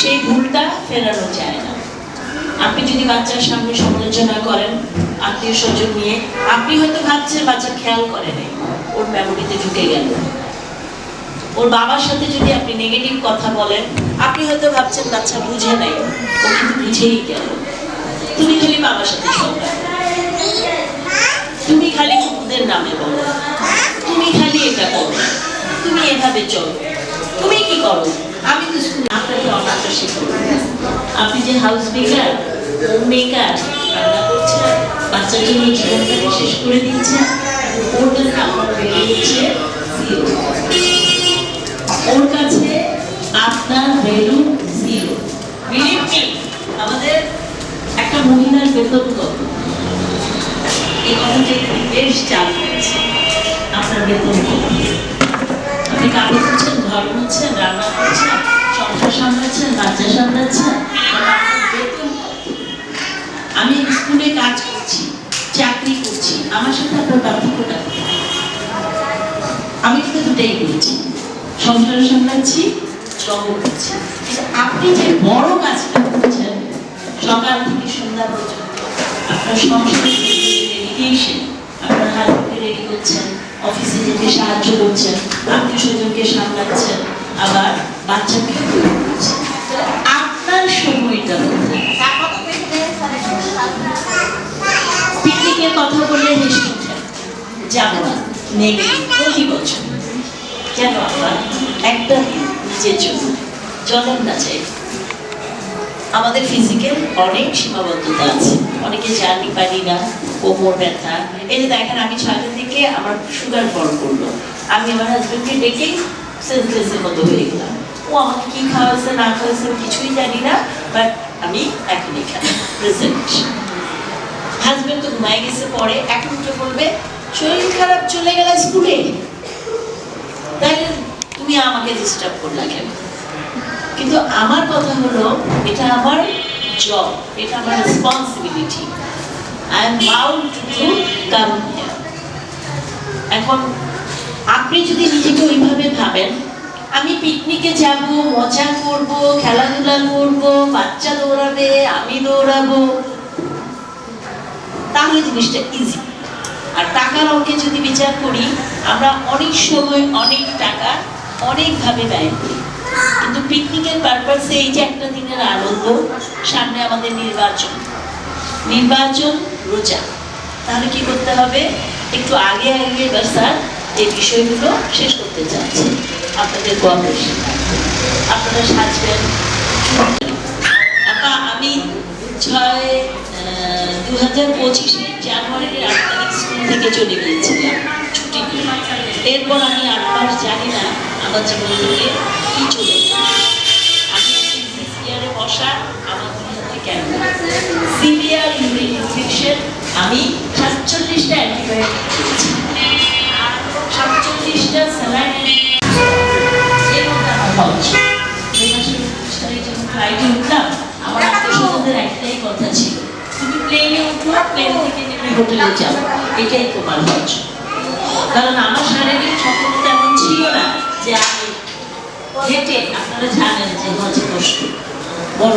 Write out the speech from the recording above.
সেই ভুলটা ফেরানো যায় না। আপনি যদি বাচ্চার সামনে সমালোচনা করেন, আত্মীয় স্বজন নিয়ে, আপনি হয়তো ভাবছেন বাচ্চা খেয়াল করে নাই, ওর মেমোরিতে ঢুকে গেল। ওর বাবার সাথে যদি আপনি নেগেটিভ কথা বলেন, আপনি হয়তো ভাবছেন বাচ্চা বুঝে নাই, ও কিন্তু বুঝেই গেল। তুমি খালি বাবার সাথে তুমি খালি কুকুরদের নামে বলো। তুমি খালি এটা করো। তুমি এভাবে চলো। তুমি কি করো? আমি তো স্কুলে আপনাকে অনাথা শিখব আপনি যে হাউস মেকার মেকার রান্না করছেন, বাচ্চার জন্য জীবনটাকে শেষ করে দিচ্ছেন, ওর জন্য আপনার বেড়ে হচ্ছে ওর কাছে আপনার ভ্যালু জিরো আমাদের একটা মহিলার বেতন কত? এই কথাটা বেশ হচ্ছে আপনার বেতন কত? আপনি কাপড় করছেন, ঘর করছেন, রান্না করছেন, সংসার সামলাচ্ছেন, বাচ্চা সামলাচ্ছেন? আমি স্কুলে কাজ করছি, চাকরি করছি, আমার সাথে আপনার পার্থক্যটা আমি কিন্তু দুটাই করছি, সংসার সামলাচ্ছি শ্রম করছি আপনি যে বড় কাজটা করছেন, সকাল থেকে সন্ধ্যা পর্যন্ত আপনার সংসারের ডেডিকেশন আপনার হাজবেন্ডকে রেডি করছেন অফিসে যেতে সাহায্য করছেন আত্মীয় স্বজনকে সামলাচ্ছেন আবার বাচ্চাকে আপনার সময়টা পিকনিকের কথা বললে হেসে যাব না নেই প্রতি বছর কেন আমরা একটা নিজের জন্য চলেন না চাই। আমাদের ফিজিক্যাল অনেক সীমাবদ্ধতা আছে, অনেকে জার্নি পারি না কোমর ব্যথা এই দেখেন, আমি ছয়টা থেকে আমার সুগার ফল করল। আমি আমার হাজবেন্ডকে ডেকে সেন্সলেসের মতো হয়ে গেলাম। ও আমাকে কি খাওয়াছে না খাওয়াছে আমি কিছুই জানি না বাট আমি এখন এখানে প্রেজেন্ট হাজবেন্ড তো ঘুমায় গেছে, পরে এখন তো বলবে, শরীর খারাপ, চলে গেল স্কুলে? তাহলে তুমি আমাকে ডিস্টার্ব করলা কেন? কিন্তু আমার কথা হলো, এটা আমার জব এটা আমার responsibility I am bound to come এখন আপনি যদি নিজেকে ওইভাবে ভাবেন, আমি পিকনিকে যাব, মজা করব, খেলাধুলা করব, বাচ্চা দৌড়াবে, আমি দৌড়াবো, তাহলে জিনিসটা ইজি আর টাকার অঙ্কে যদি বিচার করি, আমরা অনেক সময় অনেক টাকা অনেকভাবে ব্যয় করি। কিন্তু পিকনিকের পারপাসে এই যে একটা দিনের আনন্দ, সামনে আমাদের নির্বাচন। নির্বাচন রোজা। তাহলে কি করতে হবে? একটু আগে আগে এবার স্যার এই বিষয়গুলো শেষ করতে চাচ্ছি। আপনাদের কোঅপারেশন আপনারা সাজবেন। আমি ছয় দু হাজার পঁচিশে জানুয়ারির আট তারিখ স্কুল থেকে চলে গিয়েছিলাম ছুটি এরপর আমি আট মাস জানি না আমার জীবন থেকে কি চলে সিভিয়ার ইউরিন ইনফেকশন, আমি সাতচল্লিশটা অ্যান্টিবায়োটিক সাতচল্লিশটা স্যালাইন এর মধ্যে হোটেলে যাও। এটাই তোমার খরচ কারণ আমার শারীরিক ছিল না যে আমি হেঁটে, আপনারা জানেন যে হচ্ছে কষ্ট, বড়